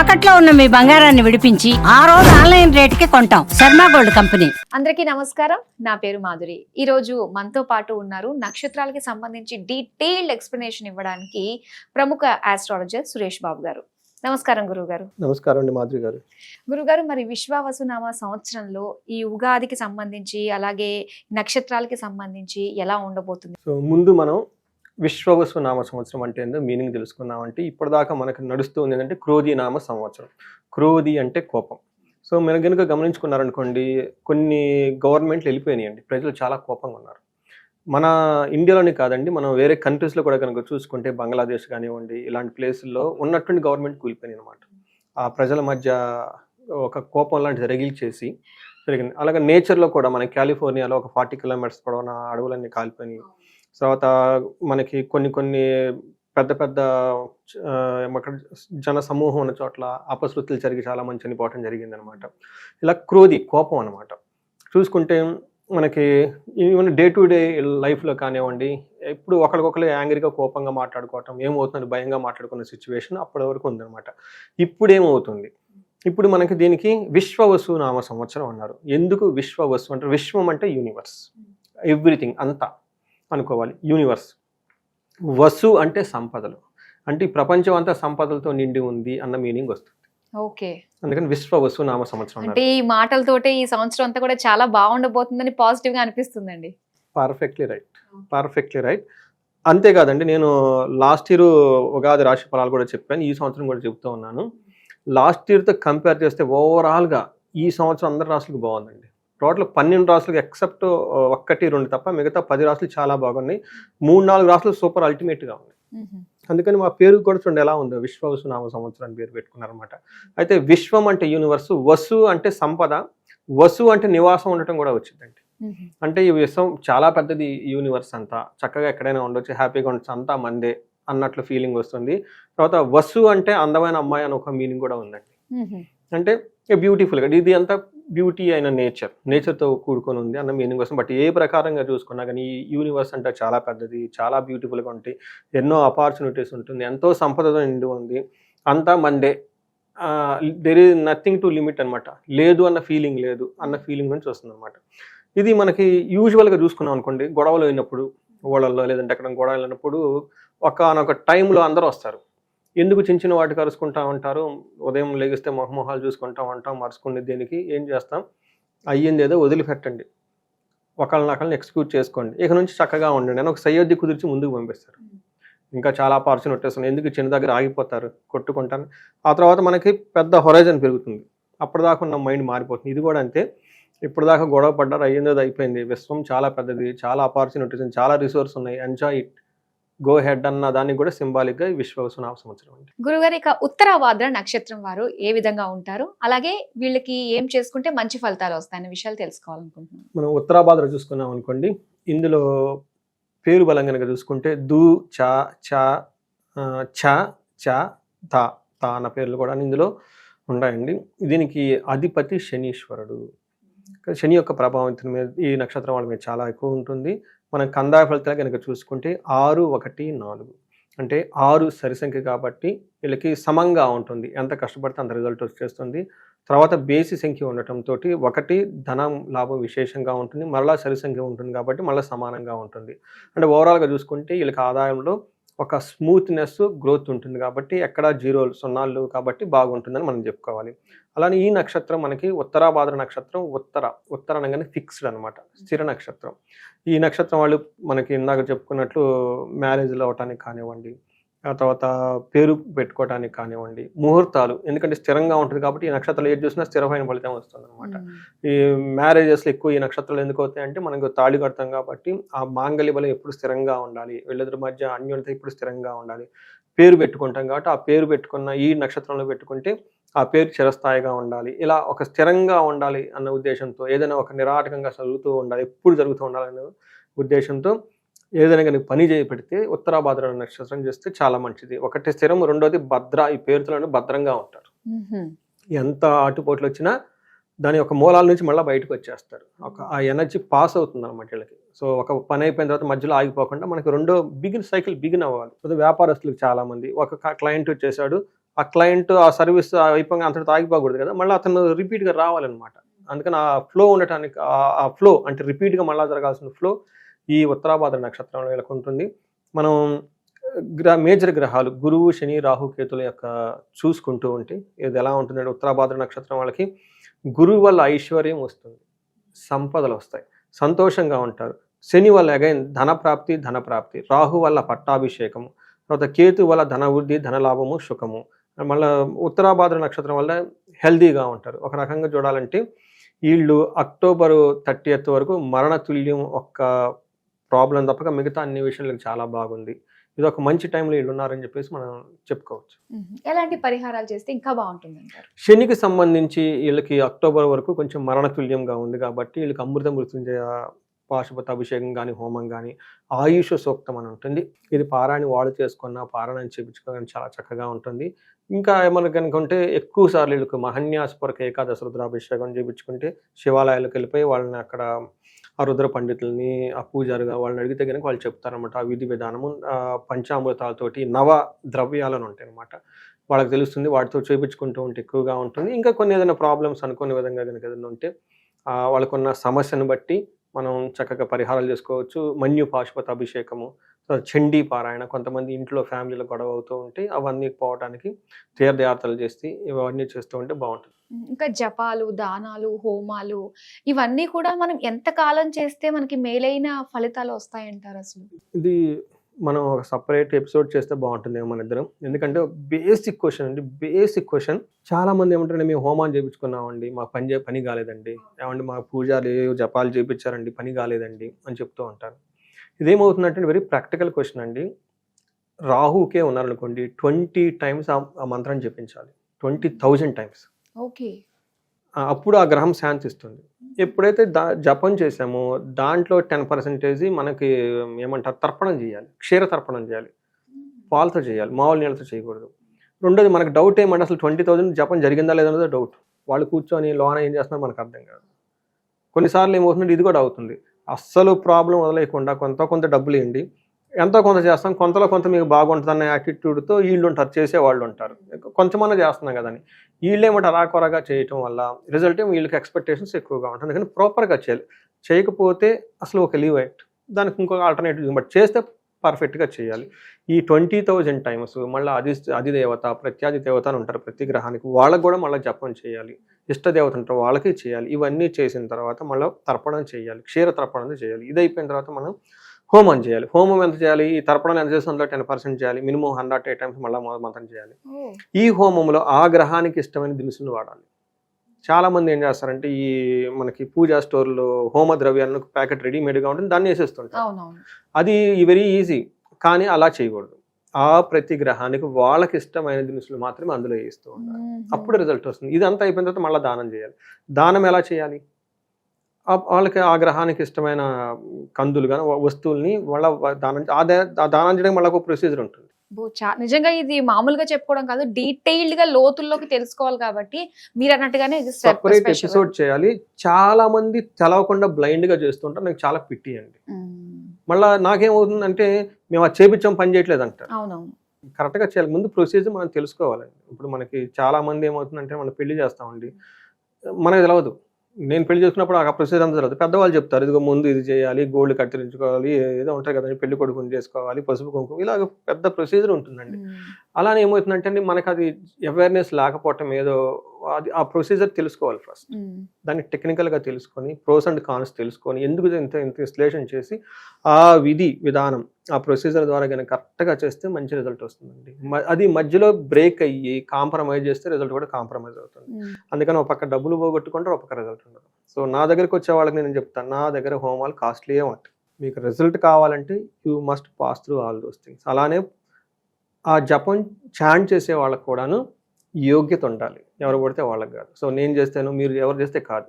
తాకట్లో ఉన్న మీ బంగారాన్ని విడిపించి ఆ రోజు ఆన్లైన్ రేటుకి కొంటాం. Sharma gold company. అందరికీ నమస్కారం. నా పేరు మాధురి. ఈ రోజు మనతో పాటు ఉన్నారు నక్షత్రాలకి సంబంధించి డీటెయిల్డ్ ఎక్స్ప్లెనేషన్ ఇవ్వడానికి ప్రముఖ ఆస్ట్రాలజర్ సురేష్ బాబు గారు. నమస్కారం గురువు గారు నమస్కారం అండి మాధురి గారు. గురుగారు మరి విశ్వావసునామ సంవత్సరంలో ఈ ఉగాదికి సంబంధించి అలాగే నక్షత్రాలకి సంబంధించి ఎలా ఉండబోతుంది? సో ముందు మనం విశ్వవసు నామ సంవత్సరం అంటే ఏందో మీనింగ్ తెలుసుకున్నామంటే ఇప్పటిదాకా మనకు నడుస్తూ ఉంది ఏంటంటే క్రోధి నామ సంవత్సరం క్రోధి అంటే కోపం. సో మీరు కనుక గమనించుకున్నారనుకోండి కొన్ని గవర్నమెంట్లు వెళ్ళిపోయినాయండి. ప్రజలు చాలా కోపంగా ఉన్నారు. మన ఇండియాలోనే కాదండి మనం వేరే కంట్రీస్లో కూడా కనుక చూసుకుంటే బంగ్లాదేశ్ కానివ్వండి ఇలాంటి ప్లేసుల్లో ఉన్నటువంటి గవర్నమెంట్ కూలిపోయినాయి అనమాట ఆ ప్రజల మధ్య ఒక కోపం లాంటిది రగిల్చేసి జరిగింది. అలాగే నేచర్లో కూడా మన కాలిఫోర్నియాలో ఒక ఫార్టీ కిలోమీటర్స్ పొడవున అడవులన్నీ కాలిపోయినాయి. తర్వాత మనకి కొన్ని కొన్ని పెద్ద పెద్ద ఏమంటారు, జన సమూహం ఉన్న చోట్ల అపశృతులు జరిగి చాలా మంది చనిపోవటం జరిగింది అనమాట ఇలా క్రోధి కోపం అనమాట. చూసుకుంటే మనకి ఈవెన్ డే టు డే లైఫ్లో కానివ్వండి ఎప్పుడు ఒకరికొకరు యాంగ్రీగా కోపంగా మాట్లాడుకోవటం ఏమవుతుంది భయంగా మాట్లాడుకున్న సిచ్యువేషన్ అప్పటి వరకు ఉందన్నమాట ఇప్పుడు ఏమవుతుంది ఇప్పుడు మనకి దీనికి విశ్వవసు నామ సంవత్సరం అన్నారు. ఎందుకు విశ్వవసు అంటే విశ్వం అంటే యూనివర్స్. ఎవ్రీథింగ్ అంతా. అనుకోవాలి. యూనివర్స్ వసు అంటే సంపదలు. అంటే ఈ ప్రపంచం అంతా సంపదలతో నిండి ఉంది అన్న మీనింగ్ వస్తుంది. ఓకే. అందుకని విశ్వవసు నామ సంవత్సరం అంటే ఈ మాటలతోటే ఈ సంవత్సరం అంతా కూడా చాలా బాగుండబోతుందని పాజిటివ్గా అనిపిస్తుందండి. పర్ఫెక్ట్లీ రైట్ పర్ఫెక్ట్లీ రైట్ అంతేకాదండి నేను లాస్ట్ ఇయర్ ఉగాది రాశి ఫలాలు కూడా చెప్పాను ఈ సంవత్సరం కూడా చెప్తూ ఉన్నాను. లాస్ట్ ఇయర్తో కంపేర్ చేస్తే ఓవరాల్గా ఈ సంవత్సరం అందరి రాసులకు బాగుందండి. టోటల్ పన్నెండు రాసులకు ఎక్సెప్ట్ ఒక్కటి రెండు తప్ప మిగతా పది రాసులు చాలా బాగున్నాయి. మూడు నాలుగు రాసులు సూపర్ అల్టిమేట్గా ఉన్నాయి. అందుకని మా పేరు కూడా చూడండి ఎలా ఉందో. విశ్వవసు నామ సంవత్సరం పేరు పెట్టుకున్నారనమాట అయితే విశ్వం అంటే యూనివర్సు వసు అంటే సంపద వసు అంటే నివాసం ఉండటం కూడా వచ్చిందండి. అంటే ఈ విశ్వం చాలా పెద్దది యూనివర్స్ అంతా. చక్కగా ఎక్కడైనా ఉండొచ్చు హ్యాపీగా ఉండొచ్చు అంతా మందే అన్నట్లు ఫీలింగ్ వస్తుంది. తర్వాత వసు అంటే అందమైన అమ్మాయి అని ఒక మీనింగ్ కూడా ఉందండి. అంటే బ్యూటిఫుల్గా ఇది అంతా బ్యూటీ అయిన నేచర్ నేచర్తో కూడుకొని ఉంది అన్న మీనింగ్ వస్తుంది బట్ ఏ ప్రకారంగా చూసుకున్నా కానీ ఈ యూనివర్స్ అంటే చాలా పెద్దది చాలా బ్యూటిఫుల్గా ఉంటాయి. ఎన్నో ఆపర్చునిటీస్ ఉంటుంది. ఎంతో సంపదతో నిండి ఉంది. అంతా Monday. There is nothing to limit అనమాట లేదు అన్న ఫీలింగ్ లేదు. అన్న ఫీలింగ్ నుంచి వస్తుంది అనమాట ఇది మనకి యూజువల్గా చూసుకున్నాం అనుకోండి. గొడవలు అయినప్పుడు ఓళ్ళల్లో లేదంటే ఎక్కడ గొడవలు అయినప్పుడు ఒకనొక టైంలో అందరూ వస్తారు. ఎందుకు చిన్న చిన్న వాటికి అరుచుకుంటా ఉంటారు? ఉదయం లేగిస్తే మొహమొహాలు చూసుకుంటా ఉంటాం మరుచుకునే దీనికి ఏం చేస్తాం? అయ్యింది ఏదో వదిలిపెట్టండి. ఒకళ్ళని ఒకళ్ళని ఎక్స్క్యూట్ చేసుకోండి. ఇక నుంచి చక్కగా ఉండండి. అని ఒక సయ్యద్ది కుదిర్చి ముందుకు పంపిస్తారు. ఇంకా చాలా ఆపర్చునిటీస్ ఉన్నాయి ఎందుకు చిన్న దగ్గర ఆగిపోతారు? కొట్టుకుంటాను. ఆ తర్వాత మనకి పెద్ద హొరైజన్ పెరుగుతుంది. అప్పటిదాకా ఉన్న మైండ్ మారిపోతుంది. ఇది కూడా అంతే. ఇప్పటిదాకా గొడవ పడ్డారు అయ్యిందో అయిపోయింది. విశ్వం చాలా పెద్దది చాలా ఆపర్చునిటీస్ చాలా రిసోర్స్ ఉన్నాయి. Enjoy it. గో హెడ్ అన్న దానికి కూడా సింబాలిక్గా విశ్వవసునామ సంవత్సరం అండి. గురుగారు ఇక ఉత్తరాభాద్ర నక్షత్రం వారు ఏ విధంగా ఉంటారు? అలాగే వీళ్ళకి ఏం చేసుకుంటే మంచి ఫలితాలు వస్తాయన్న విషయాలు తెలుసుకోవాలనుకుంటున్నాను. మనం ఉత్తరాభాద్ర చూసుకున్నాం అనుకోండి ఇందులో పేరు బలం కనుక చూసుకుంటే దు చ చ ఛ చ త త అన్న పేర్లు కూడా ఇందులో ఉన్నాయండి. దీనికి అధిపతి శనీశ్వరుడు. శని యొక్క ప్రభావం ఈ నక్షత్రం వాళ్ళ మీద చాలా ఎక్కువ ఉంటుంది. మనం కందాయ ఫలితాలు కనుక చూసుకుంటే ఆరు ఒకటి నాలుగు. అంటే ఆరు సరిసంఖ్య కాబట్టి వీళ్ళకి సమంగా ఉంటుంది. ఎంత కష్టపడితే అంత రిజల్ట్ వచ్చేస్తుంది. తర్వాత బేసి సంఖ్య ఉండటంతో ఒకటి ధనం లాభం విశేషంగా ఉంటుంది. మరలా సరి సంఖ్య ఉంటుంది కాబట్టి మళ్ళీ సమానంగా ఉంటుంది. అంటే ఓవరాల్గా చూసుకుంటే వీళ్ళకి ఆదాయంలో ఒక స్మూత్నెస్ గ్రోత్ ఉంటుంది కాబట్టి ఎక్కడ జీరోలు సున్నాలు కాబట్టి బాగుంటుందని మనం చెప్పుకోవాలి. అలానే ఈ నక్షత్రం మనకి ఉత్తరాభాద్ర నక్షత్రం ఉత్తర ఉత్తర అనగానే ఫిక్స్డ్ అనమాట స్థిర నక్షత్రం. ఈ నక్షత్రం వాళ్ళు మనకి ఇందాక చెప్పుకున్నట్లు మ్యారేజ్లు అవటానికి కానివ్వండి ఆ తర్వాత పేరు పెట్టుకోవడానికి కానివ్వండి ముహూర్తాలు. ఎందుకంటే స్థిరంగా ఉంటుంది కాబట్టి ఈ నక్షత్రాలు ఏది చూసినా స్థిరమైన ఫలితం వస్తుంది అనమాట ఈ మ్యారేజెస్లో ఎక్కువ ఈ నక్షత్రాలు ఎందుకు అవుతాయి అంటే మనకు తాళి కడతాం కాబట్టి ఆ మాంగళ్య బలం ఎప్పుడు స్థిరంగా ఉండాలి వీళ్ళిద్దరి మధ్య అన్యోన్యత ఎప్పుడు స్థిరంగా ఉండాలి. పేరు పెట్టుకుంటాం కాబట్టి ఆ పేరు పెట్టుకున్న ఈ నక్షత్రంలో పెట్టుకుంటే ఆ పేరు చిరస్థాయిగా ఉండాలి. ఇలా ఒక స్థిరంగా ఉండాలి అన్న ఉద్దేశంతో ఏదైనా ఒక నిరాటకంగా చదువుతూ ఉండాలి ఎప్పుడు జరుగుతూ ఉండాలనే ఉద్దేశంతో ఏదైనా కానీ పని చేపెడితే ఉత్తరాభాద్ర నక్షత్రం చేస్తే చాలా మంచిది. ఒకటి స్థిరం రెండోది భద్ర. ఈ పేరుతో భద్రంగా ఉంటారు. ఎంత ఆటుపోట్లు వచ్చినా దాని యొక్క మూలాల నుంచి మళ్ళీ బయటకు వచ్చేస్తారు. ఒక ఆ ఎనర్జీ పాస్ అవుతుంది అనమాట వీళ్ళకి. సో ఒక పని అయిపోయిన తర్వాత మధ్యలో ఆగిపోకుండా మనకి రెండో బిగిన్ సైకిల్ బిగిన్ అవ్వాలి. వ్యాపారస్తులకు చాలా మంది ఒక క్లయింట్ వచ్చేసాడు. ఆ క్లయింట్ ఆ సర్వీస్ అయిపోయి అంతటి ఆగిపోకూడదు కదా. మళ్ళీ అతను రిపీట్గా రావాలన్నమాట. అందుకని ఆ ఫ్లో ఉండటానికి ఆ- ఆ ఫ్లో అంటే రిపీట్గా మళ్ళీ జరగాల్సిన ఫ్లో ఈ ఉత్తరాభాద్ర నక్షత్రంలో వీళ్ళకి ఉంటుంది మనం గ్రహ మేజర్ గ్రహాలు గురువు శని రాహు కేతుల యొక్క చూసుకుంటూ ఉంటే ఇది ఎలా ఉంటుందంటే ఉత్తరాభాద్ర నక్షత్రం వాళ్ళకి గురువు వల్ల ఐశ్వర్యం వస్తుంది సంపదలు వస్తాయి సంతోషంగా ఉంటారు. శని వల్ల అగైన్ ధన ప్రాప్తి రాహు వల్ల పట్టాభిషేకము తర్వాత కేతు వల్ల ధనవృద్ధి ధనలాభము సుఖము. మళ్ళీ ఉత్తరాభాద్ర నక్షత్రం వల్ల హెల్దీగా ఉంటారు. ఒక రకంగా చూడాలంటే వీళ్ళు అక్టోబర్ థర్టీ వరకు మరణ తుల్యం ఒక్క ప్రాబ్లం తప్పక మిగతా అన్ని విషయాలకు చాలా బాగుంది. ఇది ఒక మంచి టైంలో వీళ్ళు ఉన్నారని చెప్పేసి మనం చెప్పుకోవచ్చు. ఎలాంటి పరిహారాలు చేస్తే ఇంకా బాగుంటుంది శనికి సంబంధించి వీళ్ళకి అక్టోబర్ వరకు కొంచెం మరణతుల్యంగా ఉంది కాబట్టి వీళ్ళకి అమృత మృత్యుంజయ పాశుపత అభిషేకం కానీ హోమం కానీ ఆయుష సూక్తం అని ఉంటుంది. ఇది పారాయణ వాళ్ళు చేసుకున్న పారాయణ చేయించుకోవడం చాలా చక్కగా ఉంటుంది. ఇంకా ఏమన్నా కనుక ఉంటే ఎక్కువ సార్లు వీళ్ళకి మహన్యాస్పరక ఏకాదశ రుద్రాభిషేకం చేయించుకుంటే శివాలయాలకు వెళ్ళిపోయి వాళ్ళని అక్కడ ఆ రుద్ర పండితుల్ని ఆ పూజారుగా వాళ్ళని అడిగితే కనుక వాళ్ళు చెప్తారనమాట ఆ విధి విధానము పంచామృతాలతోటి నవ ద్రవ్యాలను ఉంటాయన్నమాట వాళ్ళకి తెలుస్తుంది వాటితో చూపించుకుంటూ ఉంటే ఎక్కువగా ఉంటుంది. ఇంకా కొన్ని ఏదైనా ప్రాబ్లమ్స్ అనుకునే విధంగా కనుక ఏదైనా ఉంటే వాళ్ళకున్న సమస్యను బట్టి మనం చక్కగా పరిహారాలు చేసుకోవచ్చు. మన్యు పాశుపత అభిషేకము చండీ పారాయణ కొంతమంది ఇంట్లో ఫ్యామిలీలో గొడవ అవుతూ ఉంటే అవన్నీ పోవడానికి తీర్థయాత్రలు చేసి ఇవన్నీ చేస్తూ ఉంటే బాగుంటుంది. ఇంకా జపాలు దానాలు హోమాలు ఇవన్నీ కూడా మనం ఎంత కాలం చేస్తే మనకి మేలైన ఫలితాలు వస్తాయంటారు అసలు? ఇది మనం ఒక సపరేట్ ఎపిసోడ్ చేస్తే బాగుంటుంది మన ఇద్దరం. ఎందుకంటే బేసిక్ క్వశ్చన్ అండి. బేసిక్ క్వశ్చన్ చాలా మంది ఏమంటారంటే మేము హోమాన్ని చేయించుకున్నామండి మాకు పని చే పని కాలేదండి. ఏమంటే మా పూజాలు ఏవో జపాలు చేయించారండి పని కాలేదండి. అని చెప్తూ ఉంటారు. ఇదేమవుతుందంటే వెరీ ప్రాక్టికల్ క్వశ్చన్ అండి. రాహుకే ఉన్నారనుకోండి ట్వంటీ టైమ్స్ ఆ మంత్రం చెప్పించాలి ట్వంటీ థౌజండ్ టైమ్స్ ఓకే అప్పుడు ఆ గ్రహం శాంతిస్తుంది ఎప్పుడైతే దా జపం చేసామో దాంట్లో టెన్ పర్సెంటేజ్ మనకి ఏమంటారు తర్పణం చేయాలి క్షీర తర్పణం చేయాలి పాలతో చేయాలి మామూలు నీళ్ళతో చేయకూడదు. రెండోది మనకు డౌట్ ఏమంటే అసలు ట్వంటీ థౌజండ్ జపం జరిగిందా లేదన్నదో డౌట్ వాళ్ళు కూర్చొని లోన ఏం చేస్తున్నారు మనకు అర్థం కాదు. కొన్నిసార్లు ఏమవుతుందంటే ఇది కూడా అవుతుంది. అస్సలు ప్రాబ్లం వదిలేయకుండా కొంత కొంత డబ్బులు ఇవ్వండి ఎంతో కొంత చేస్తాం కొంతలో కొంత మీకు బాగుంటుందన్న యాటిట్యూడ్తో వీళ్ళు ఉంటారు చేసే వాళ్ళు ఉంటారు కొంచెమన్నా చేస్తున్నాం కదని వీళ్ళు ఏమంటే అరాకొరగా చేయటం వల్ల రిజల్ట్ వీళ్ళకి ఎక్స్పెక్టేషన్స్ ఎక్కువగా ఉంటుంది. కానీ ప్రాపర్గా చేయాలి. చేయకపోతే అసలు ఒక లీవ్ యాక్ట్ దానికి ఇంకొక ఆల్టర్నేటివ్ బట్ చేస్తే పర్ఫెక్ట్గా చేయాలి. ఈ ట్వంటీ థౌజండ్ టైమ్స్ మళ్ళీ అది అధిదేవత ప్రత్యాది దేవత అని ఉంటారు ప్రతి గ్రహానికి. వాళ్ళకు కూడా మళ్ళీ జపం చేయాలి. ఇష్టదేవత ఉంటారు వాళ్ళకి చేయాలి. ఇవన్నీ చేసిన తర్వాత మళ్ళీ తర్పణం చేయాలి. క్షీర తర్పణం చేయాలి. ఇది అయిపోయిన తర్వాత మనం హోమం చేయాలి. హోమం ఎంత చేయాలి? ఈ తర్పణం ఎంత చేసి అందులో టెన్ పర్సెంట్ చేయాలి. మినిమం హండ్రెడ్ ఎయిట్ టైమ్స్ మళ్ళీ మంత్రం చేయాలి. ఈ హోమంలో ఆ గ్రహానికి ఇష్టమైన దినుసులు వాడాలి. చాలా మంది ఏం చేస్తారంటే ఈ మనకి పూజా స్టోర్లో హోమ ద్రవ్యాలను ప్యాకెట్ రెడీమేడ్గా ఉంటుంది. దాన్ని వేసేస్తుంటారు. అది వెరీ ఈజీ. కానీ అలా చేయకూడదు. ఆ ప్రతి గ్రహానికి వాళ్ళకి ఇష్టమైన దినుసులు మాత్రమే అందులో వేస్తూ ఉండాలి. అప్పుడు రిజల్ట్ వస్తుంది. ఇదంతా అయిపోయిన తర్వాత మళ్ళీ దానం చేయాలి. దానం ఎలా చేయాలి? వాళ్ళకి ఆ గ్రహానికి ఇష్టమైన కందులు కానీ వస్తువుల్ని వాళ్ళ దానం దానం చేయడానికి మళ్ళీ ఒక ప్రొసీజర్ ఉంటుంది. నిజంగా ఇది మామూలుగా చెప్పుకోవడం కాదు డీటెయిల్డ్గా లోతుల్లోకి తెలుసుకోవాలి కాబట్టి మీరు అన్నట్టుగానే సపరేట్. ఎపిసోడ్ చేయాలి. చాలా మంది తెలవకుండా బ్లైండ్గా చేస్తుంటారు. నాకు చాలా పిట్టి అండి. మళ్ళీ నాకేమవుతుందంటే మేము అది చేపించాం పని చేయట్లేదు అంటారు. అవునవును. కరెక్ట్గా చేయాలి. ముందు ప్రొసీజర్ మనం తెలుసుకోవాలండి ఇప్పుడు మనకి చాలా మంది ఏమవుతుందంటే మనం పెళ్ళి చేస్తామండి మనకి తెలియదు నేను పెళ్ళి చేసుకున్నప్పుడు ఆ ప్రొసీజర్ అంతా తెలియదు పెద్దవాళ్ళు చెప్తారు ఇదిగో ముందు ఇది చేయాలి గోల్డ్ కత్తిరించుకోవాలి ఏదో ఉంటాయి కదండి పెళ్ళి కొడుకుని చేసుకోవాలి పసుపు కుంకుమ ఇలాగ పెద్ద ప్రొసీజర్ ఉంటుందండి. అలానే ఏమవుతుందంటే అండి మనకు అది అవేర్నెస్ లేకపోవటం ఏదో అది ఆ ప్రొసీజర్ తెలుసుకోవాలి ఫస్ట్. దాన్ని టెక్నికల్గా తెలుసుకొని ప్రోస్ అండ్ కాన్స్ తెలుసుకొని ఎందుకు ఇంత ఇంత విశ్లేషణ చేసి ఆ విధి విధానం ఆ ప్రొసీజర్ ద్వారా కనుక కరెక్ట్గా చేస్తే మంచి రిజల్ట్ వస్తుందండి. అది మధ్యలో బ్రేక్ అయ్యి కాంప్రమైజ్ చేస్తే రిజల్ట్ కూడా కాంప్రమైజ్ అవుతుంది. అందుకని ఒక పక్క డబ్బులు పోగొట్టుకుంటే ఒక పక్క రిజల్ట్ ఉండదు. సో నా దగ్గరికి వచ్చే వాళ్ళకి నేను చెప్తాను నా దగ్గర హోమాలు కాస్ట్లీయే ఉంటాయి మీకు రిజల్ట్ కావాలంటే you must pass through all those things అలానే ఆ జపం చాంట్ చేసే వాళ్ళకి కూడాను యోగ్యత ఉండాలి. ఎవరు పడితే వాళ్ళకి కాదు. సో నేను చేస్తాను మీరు ఎవరు చేస్తే కాదు.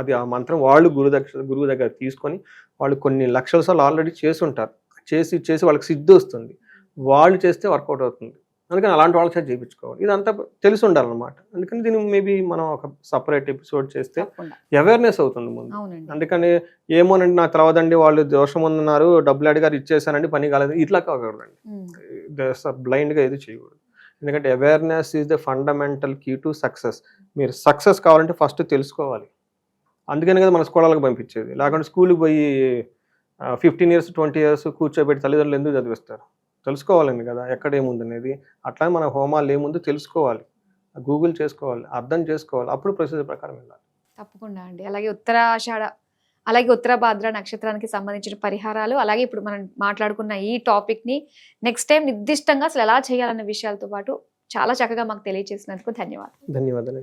అది ఆ మంత్రం వాళ్ళు గురు దగ్గర గురువు దగ్గర తీసుకొని వాళ్ళు కొన్ని లక్షల సార్లు ఆల్రెడీ చేసి ఉంటారు. చేసి చేసి వాళ్ళకి సిద్ధి వస్తుంది. వాళ్ళు చేస్తే వర్కౌట్ అవుతుంది. అందుకని అలాంటి వాళ్ళ చేత చేయించుకోవాలి. ఇదంతా తెలిసి ఉండాలన్నమాట. అందుకని దీన్ని మేబీ మనం ఒక సపరేట్ ఎపిసోడ్ చేస్తే అవేర్నెస్ అవుతుంది ముందు. అందుకని ఏమోనండి నాకు తర్వాతండి వాళ్ళు దోషం ఉందన్నారు డబ్బులు అడిగారు ఇచ్చేసానండి పని కాలేదు ఇట్లా కాకూడదండి. బ్లైండ్గా ఏది చేయకూడదు. ఎందుకంటే awareness is the fundamental key to success మీరు సక్సెస్ కావాలంటే ఫస్ట్ తెలుసుకోవాలి. అందుకని కదా మన స్కూళ్ళకి పంపించేది. లేకుంటే స్కూల్కి పోయి ఫిఫ్టీన్ ఇయర్స్ ట్వంటీ ఇయర్స్ కూర్చోబెట్టి తల్లిదండ్రులు ఎందుకు చదివిస్తారు? తెలుసుకోవాలండి కదా ఎక్కడ ఏముంది అనేది. అట్లా మన హోమాలు ఏముందో తెలుసుకోవాలి. గూగుల్ చేసుకోవాలి అర్థం చేసుకోవాలి. అప్పుడు ప్రొసీజర్ ప్రకారం వెళ్ళాలి. తప్పకుండా అండి. అలాగే ఉత్తరాషాఢ అలాగే ఉత్తర భాద్ర నక్షత్రానికి సంబంధించిన పరిహారాలు అలాగే ఇప్పుడు మనం మాట్లాడుకున్న ఈ టాపిక్ని నెక్స్ట్ టైం నిర్దిష్టంగా అసలు ఎలా చేయాలన్న విషయాలతో పాటు చాలా చక్కగా మాకు తెలియజేసినందుకు ధన్యవాదాలు. ధన్యవాదాలు